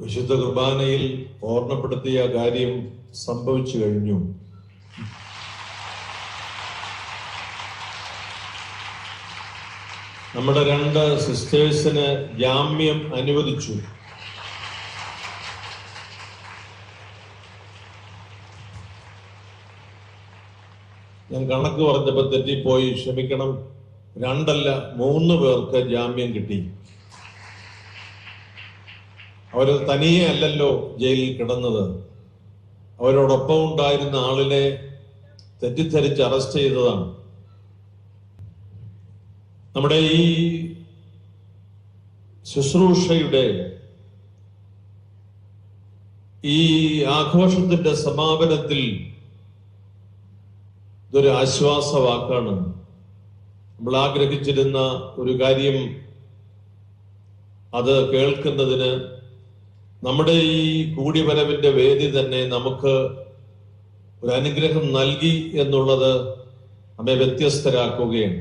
വിശുദ്ധ കുർബാനയിൽ ഓർമ്മപ്പെടുത്തിയ കാര്യം സംഭവിച്ചു കഴിഞ്ഞു. നമ്മുടെ രണ്ട് സിസ്റ്റേഴ്സിന് ജാമ്യം അനുവദിച്ചു. ഞാൻ കണക്ക് പറഞ്ഞപ്പോ തെറ്റിപ്പോയി. ക്ഷമിക്കണം. രണ്ടല്ല മൂന്ന് പേർക്ക് ജാമ്യം കിട്ടി. അവർ തനിയെ അല്ലല്ലോ ജയിലിൽ കിടന്നത്. അവരോടൊപ്പം ഉണ്ടായിരുന്ന ആളിനെ തെറ്റിദ്ധരിച്ച് അറസ്റ്റ് ചെയ്തതാണ്. നമ്മുടെ ഈ ശുശ്രൂഷയുടെ ഈ ആഘോഷത്തിന്റെ സമാപനത്തിൽ ഇതൊരു ആശ്വാസവാക്കാണ്. നമ്മൾ ആഗ്രഹിച്ചിരുന്ന ഒരു കാര്യം അത് കേൾക്കുന്നതിന് നമ്മുടെ ഈ കൂടിവരവിന്റെ വേദി തന്നെ നമുക്ക് ഒരു അനുഗ്രഹം നൽകി എന്നുള്ളത് നമ്മെ വ്യത്യസ്തരാക്കുകയാണ്.